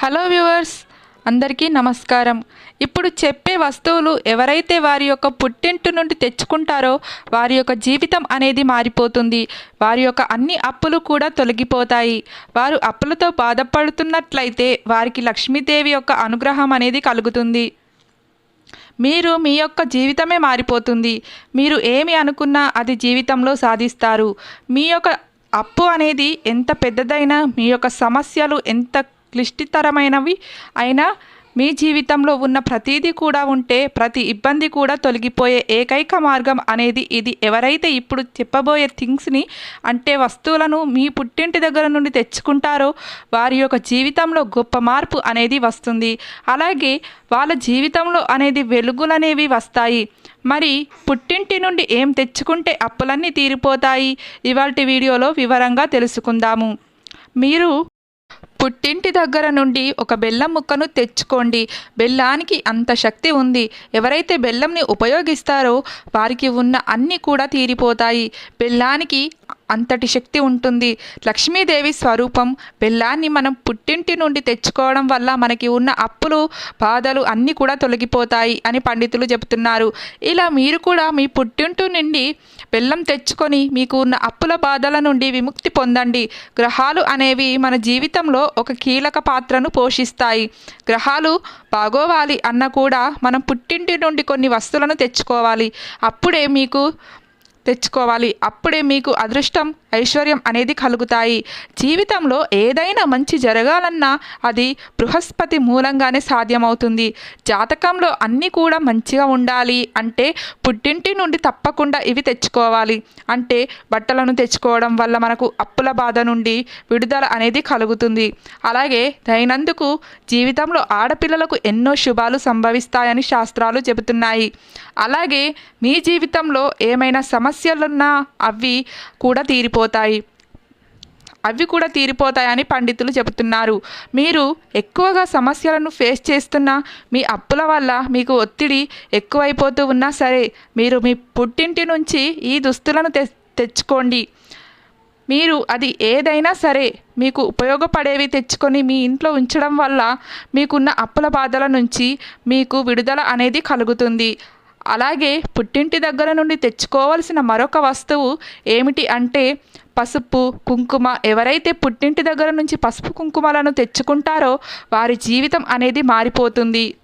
Hello viewers అందరికీ నమస్కారం. ఇప్పుడు చెప్పే వస్తువులు ఎవరైతే వారి యొక్క పుట్టింటి నుండి తెచ్చుకుంటారో వారి యొక్క జీవితం అనేది మారిపోతుంది. వారి యొక్క అన్ని అప్పులు కూడా తొలగిపోతాయి. వారు అప్పులతో బాధపడుతున్నట్లయితే వారికి లక్ష్మీదేవి యొక్క అనుగ్రహం అనేది కలుగుతుంది. మీరు మీ యొక్క జీవితమే మారిపోతుంది. మీరు ఏమి అనుకున్నా అది జీవితంలో సాధిస్తారు. మీ యొక్క అప్పు అనేది ఎంత పెద్దదైనా మీ యొక్క సమస్యలు ఎంత క్లిష్టితరమైనవి. అయినా మీ జీవితంలో ఉన్న ప్రతిదీ కూడా ఉంటే ప్రతి ఇబ్బంది కూడా తొలగిపోయే ఏకైక మార్గం అనేది ఇది. ఎవరైతే ఇప్పుడు చెప్పబోయే థింగ్స్ని అంటే వస్తువులను మీ పుట్టింటి దగ్గర నుండి తెచ్చుకుంటారో వారి యొక్క జీవితంలో గొప్ప మార్పు అనేది వస్తుంది. అలాగే వాళ్ళ జీవితంలో అనేది వెలుగులనేవి వస్తాయి. మరి పుట్టింటి నుండి ఏం తెచ్చుకుంటే అప్పులన్నీ తీరిపోతాయి? ఇవాళ వీడియోలో వివరంగా తెలుసుకుందాము. మీరు పుట్టింటి దగ్గర నుండి ఒక బెల్లం ముక్కను తెచ్చుకోండి. బెల్లానికి అంత శక్తి ఉంది. ఎవరైతే బెల్లంని ఉపయోగిస్తారో వారికి ఉన్న అన్నీ కూడా తీరిపోతాయి. బెల్లానికి అంతటి శక్తి ఉంటుంది. లక్ష్మీదేవి స్వరూపం బెల్లాన్ని మనం పుట్టింటి నుండి తెచ్చుకోవడం వల్ల మనకి ఉన్న అప్పులు బాధలు అన్నీ కూడా తొలగిపోతాయి అని పండితులు చెబుతున్నారు. ఇలా మీరు కూడా మీ పుట్టింటి నుండి బెల్లం తెచ్చుకొని మీకు ఉన్న అప్పుల బాధల నుండి విముక్తి పొందండి. గ్రహాలు అనేవి మన జీవితంలో ఒక కీలక పాత్రను పోషిస్తాయి. గ్రహాలు బాగోవాలి అన్న కూడా మనం పుట్టింటి నుండి కొన్ని వస్తువులను తెచ్చుకోవాలి. అప్పుడే మీకు తెచ్చుకోవాలి. అప్పుడే మీకు అదృష్టం ఐశ్వర్యం అనేది కలుగుతాయి. జీవితంలో ఏదైనా మంచి జరగాలన్నా అది బృహస్పతి మూలంగానే సాధ్యమవుతుంది. జాతకంలో అన్నీ కూడా మంచిగా ఉండాలి అంటే పుట్టింటి నుండి తప్పకుండా ఇవి తెచ్చుకోవాలి. అంటే బట్టలను తెచ్చుకోవడం వల్ల మనకు అప్పుల బాధ నుండి విడుదల అనేది కలుగుతుంది. అలాగే దైనందుకు జీవితంలో ఆడపిల్లలకు ఎన్నో శుభాలు సంభవిస్తాయని శాస్త్రాలు చెబుతున్నాయి. అలాగే మీ జీవితంలో ఏమైనా సమస్యలున్నా అవి కూడా తీరిపో తీరిపోతాయి. అవి కూడా తీరిపోతాయని పండితులు చెబుతున్నారు. మీరు ఎక్కువగా సమస్యలను ఫేస్ చేస్తున్న మీ అప్పుల వల్ల మీకు ఒత్తిడి ఎక్కువైపోతూ ఉన్నా సరే మీరు మీ పుట్టింటి నుంచి ఈ దుస్తులను తె తెచ్చుకోండి. మీరు అది ఏదైనా సరే మీకు ఉపయోగపడేవి తెచ్చుకొని మీ ఇంట్లో ఉంచడం వల్ల మీకున్న అప్పుల బాధల నుంచి మీకు విడుదల అనేది కలుగుతుంది. అలాగే పుట్టింటి దగ్గర నుండి తెచ్చుకోవాల్సిన మరొక వస్తువు ఏమిటి అంటే పసుపు కుంకుమ. ఎవరైతే పుట్టింటి దగ్గర నుంచి పసుపు కుంకుమలను తెచ్చుకుంటారో వారి జీవితం అనేది మారిపోతుంది.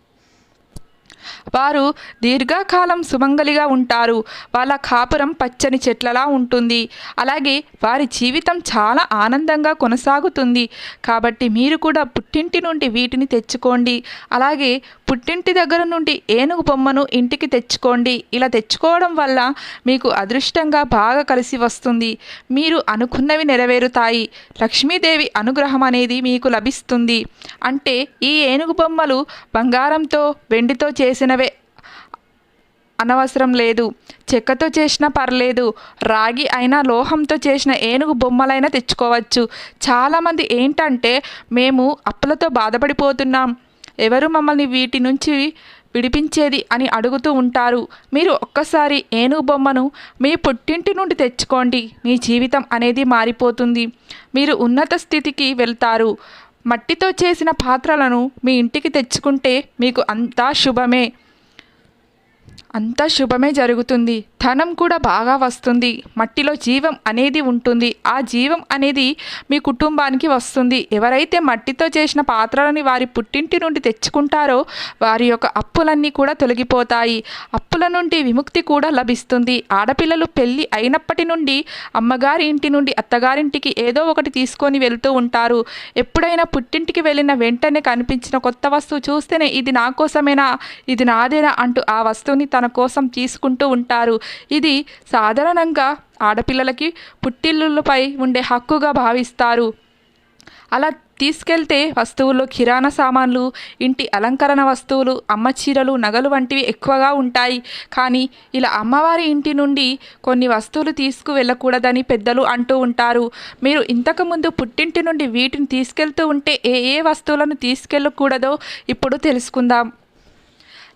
వారు దీర్ఘకాలం సుమంగలిగా ఉంటారు. వాళ్ళ కాపురం పచ్చని చెట్లలా ఉంటుంది. అలాగే వారి జీవితం చాలా ఆనందంగా కొనసాగుతుంది. కాబట్టి మీరు కూడా పుట్టింటి నుండి వీటిని తెచ్చుకోండి. అలాగే పుట్టింటి దగ్గర నుండి ఏనుగు బొమ్మను ఇంటికి తెచ్చుకోండి. ఇలా తెచ్చుకోవడం వల్ల మీకు అదృష్టంగా బాగా కలిసి వస్తుంది. మీరు అనుకున్నవి నెరవేరుతాయి. లక్ష్మీదేవి అనుగ్రహం అనేది మీకు లభిస్తుంది. అంటే ఈ ఏనుగు బొమ్మలు బంగారంతో వెండితో చేసినవే అనవసరం లేదు. చెక్కతో చేసినా పర్లేదు. రాగి అయినా లోహంతో చేసిన ఏనుగు బొమ్మలైనా తెచ్చుకోవచ్చు. చాలామంది ఏంటంటే మేము అప్పులతో బాధపడిపోతున్నాం. ఎవరు మమ్మల్ని వీటి నుంచి విడిపించేది అని అడుగుతూ ఉంటారు. మీరు ఒక్కసారి ఏనుగు బొమ్మను మీ పుట్టింటి నుండి తెచ్చుకోండి. మీ జీవితం అనేది మారిపోతుంది. మీరు ఉన్నత స్థితికి వెళ్తారు. మట్టితో చేసిన పాత్రలను మీ ఇంటికి తెచ్చుకుంటే మీకు అంతా శుభమే. అంతా శుభమే జరుగుతుంది. ధనం కూడా బాగా వస్తుంది. మట్టిలో జీవం అనేది ఉంటుంది. ఆ జీవం అనేది మీ కుటుంబానికి వస్తుంది. ఎవరైతే మట్టితో చేసిన పాత్రలని వారి పుట్టింటి నుండి తెచ్చుకుంటారో వారి యొక్క అప్పులన్నీ కూడా తొలగిపోతాయి. అప్పుల నుండి విముక్తి కూడా లభిస్తుంది. ఆడపిల్లలు పెళ్ళి అయినప్పటి నుండి అమ్మగారి ఇంటి నుండి అత్తగారింటికి ఏదో ఒకటి తీసుకొని వెళ్తూ ఉంటారు. ఎప్పుడైనా పుట్టింటికి వెళ్ళిన వెంటనే కనిపించిన కొత్త వస్తువు చూస్తేనే ఇది నా కోసమేనా? ఇది నాదేనా? అంటూ ఆ వస్తువుని తన కోసం తీసుకుంటూ ఉంటారు. ఇది సాధారణంగా ఆడపిల్లలకి పుట్టిల్లులపై ఉండే హక్కుగా భావిస్తారు. అలా తీసుకెళ్తే వస్తువుల్లో కిరాణా సామాన్లు ఇంటి అలంకరణ వస్తువులు అమ్మ చీరలు నగలు వంటివి ఎక్కువగా ఉంటాయి. కానీ ఇలా అమ్మవారి ఇంటి నుండి కొన్ని వస్తువులు తీసుకు వెళ్ళకూడదని పెద్దలు అంటూ ఉంటారు. మీరు ఇంతకుముందు పుట్టింటి నుండి వీటిని తీసుకెళ్తూ ఉంటే ఏ ఏ వస్తువులను తీసుకెళ్ళకూడదో ఇప్పుడు తెలుసుకుందాం.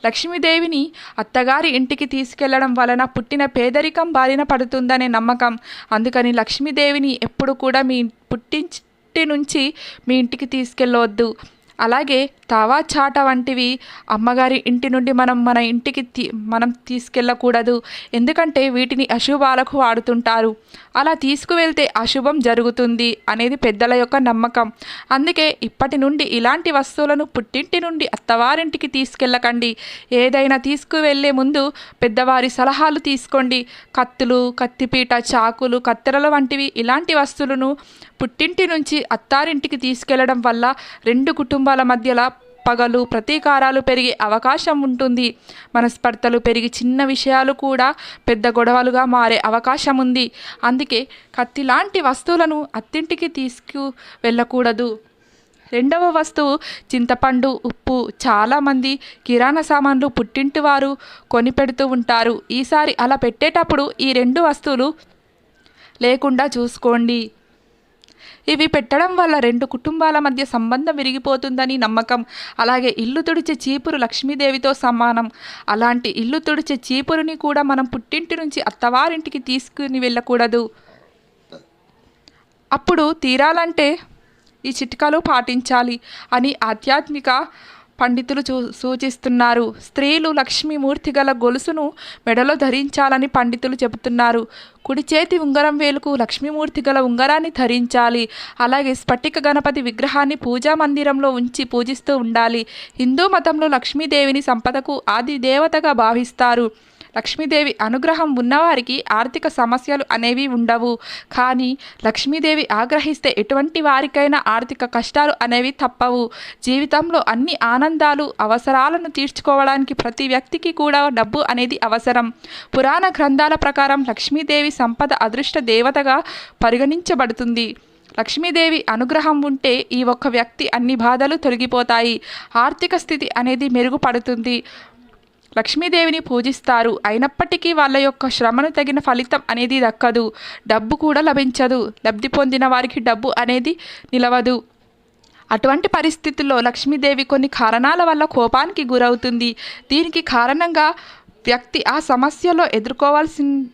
లక్ష్మీదేవిని అత్తగారి ఇంటికి తీసుకెళ్ళడం వలన పుట్టిన పేదరికం బారిన పడుతుందనే నమ్మకం. అందుకని లక్ష్మీదేవిని ఎప్పుడు కూడా మీ పుట్టింటి నుంచి మీ ఇంటికి తీసుకెళ్ళవద్దు అలాగే తావా చాట వంటివి అమ్మగారి ఇంటి నుండి మనం మన ఇంటికి తీ మనం తీసుకెళ్ళకూడదు. ఎందుకంటే వీటిని అశుభాలకు వాడుతుంటారు. అలా తీసుకువెళ్తే అశుభం జరుగుతుంది అనేది పెద్దల యొక్క నమ్మకం. అందుకే ఇప్పటి నుండి ఇలాంటి వస్తువులను పుట్టింటి నుండి అత్తవారింటికి తీసుకెళ్ళకండి. ఏదైనా తీసుకువెళ్ళే ముందు పెద్దవారి సలహాలు తీసుకోండి. కత్తులు కత్తిపీట చాకులు కత్తెరలు వంటివి ఇలాంటి వస్తువులను పుట్టింటి నుంచి అత్తారింటికి తీసుకెళ్ళడం వల్ల రెండు కుటుంబాల మధ్యల పగలు ప్రతీకారాలు పెరిగే అవకాశం ఉంటుంది. మనస్పర్ధలు పెరిగి చిన్న విషయాలు కూడా పెద్ద గొడవలుగా మారే అవకాశం ఉంది. అందుకే కత్తి లాంటి వస్తువులను అత్తింటికి తీసుకు వెళ్ళకూడదు. రెండవ వస్తువు చింతపండు ఉప్పు. చాలామంది కిరాణా సామాన్లు పుట్టింటి వారు కొనిపెడుతూ ఉంటారు. ఈసారి అలా పెట్టేటప్పుడు ఈ రెండు వస్తువులు లేకుండా చూసుకోండి. ఇవి పెట్టడం వల్ల రెండు కుటుంబాల మధ్య సంబంధం విరిగిపోతుందని నమ్మకం. అలాగే ఇల్లు తుడిచే చీపురు లక్ష్మీదేవితో సమానం. అలాంటి ఇల్లు తుడిచే చీపురుని కూడా మనం పుట్టింటి నుంచి అత్తవారింటికి తీసుకుని వెళ్ళకూడదు. అప్పుడు తీరాలంటే ఈ చిట్కాలు పాటించాలి అని ఆధ్యాత్మిక పండితులు చూ సూచిస్తున్నారు. స్త్రీలు లక్ష్మీమూర్తి గల గొలుసును మెడలో ధరించాలని పండితులు చెబుతున్నారు. కుడి చేతి ఉంగరం వేలుకు లక్ష్మీమూర్తి గల ఉంగరాన్ని ధరించాలి. అలాగే స్ఫటిక గణపతి విగ్రహాన్ని పూజా మందిరంలో ఉంచి పూజిస్తూ ఉండాలి. హిందూ మతంలో లక్ష్మీదేవిని సంపదకు ఆది దేవతగా భావిస్తారు. లక్ష్మీదేవి అనుగ్రహం ఉన్నవారికి ఆర్థిక సమస్యలు అనేవి ఉండవు. కానీ లక్ష్మీదేవి ఆగ్రహిస్తే ఎటువంటి వారికైనా ఆర్థిక కష్టాలు అనేవి తప్పవు. జీవితంలో అన్ని ఆనందాలు అవసరాలను తీర్చుకోవడానికి ప్రతి వ్యక్తికి కూడా డబ్బు అనేది అవసరం. పురాణ గ్రంథాల ప్రకారం లక్ష్మీదేవి సంపద అదృష్ట దేవతగా పరిగణించబడుతుంది. లక్ష్మీదేవి అనుగ్రహం ఉంటే ఈ ఒక్క వ్యక్తి అన్ని బాధలు తొలగిపోతాయి. ఆర్థిక స్థితి అనేది మెరుగుపడుతుంది. లక్ష్మీదేవిని పూజిస్తారు. అయినప్పటికీ వాళ్ళ యొక్క శ్రమను తగిన ఫలితం అనేది దక్కదు. డబ్బు కూడా లభించదు. లబ్ధి పొందిన వారికి డబ్బు అనేది నిలవదు. అటువంటి పరిస్థితుల్లో లక్ష్మీదేవి కొన్ని కారణాల వల్ల కోపానికి గురవుతుంది. దీనికి కారణంగా వ్యక్తి ఆ సమస్యలో ఎదుర్కోవాల్సిన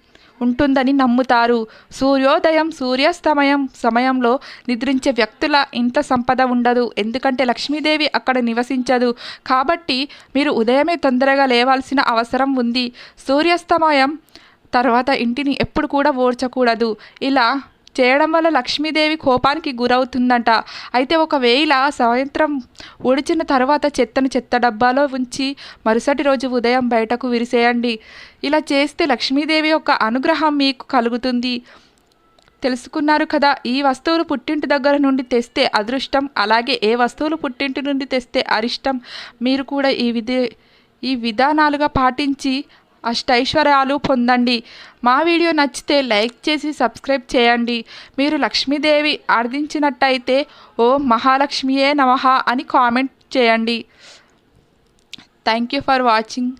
ఉంటుందని నమ్ముతారు. సూర్యోదయం సూర్యాస్తమయం సమయంలో నిద్రించే వ్యక్తుల ఇంత సంపద ఉండదు. ఎందుకంటే లక్ష్మీదేవి అక్కడ నివసించదు. కాబట్టి మీరు ఉదయమే తొందరగా లేవాల్సిన అవసరం ఉంది. సూర్యాస్తమయం తర్వాత ఇంటిని ఎప్పుడు కూడా ఓడ్చకూడదు ఇలా చేయడం వల్ల లక్ష్మీదేవి కోపానికి గురవుతుందంట. అయితే ఒకవేళ సాయంత్రం ఉడిచిన తర్వాత చెత్తను చెత్త డబ్బాలో ఉంచి మరుసటి రోజు ఉదయం బయటకు విరిసేయండి. ఇలా చేస్తే లక్ష్మీదేవి యొక్క అనుగ్రహం మీకు కలుగుతుంది. తెలుసుకున్నారు కదా ఈ వస్తువులు పుట్టింటి దగ్గర నుండి తెస్తే అదృష్టం అలాగే ఏ వస్తువులు పుట్టింటి నుండి తెస్తే అరిష్టం. మీరు కూడా ఈ విధి ఈ విధానాలుగా పాటించి అష్టైశ్వర్యాలు పొందండి. మా వీడియో నచ్చితే లైక్ చేసి సబ్స్క్రైబ్ చేయండి. మీరు లక్ష్మీదేవి ఆర్థించినట్టయితే ఓ మహాలక్ష్మియే నమః అని కామెంట్ చేయండి. Thank you for watching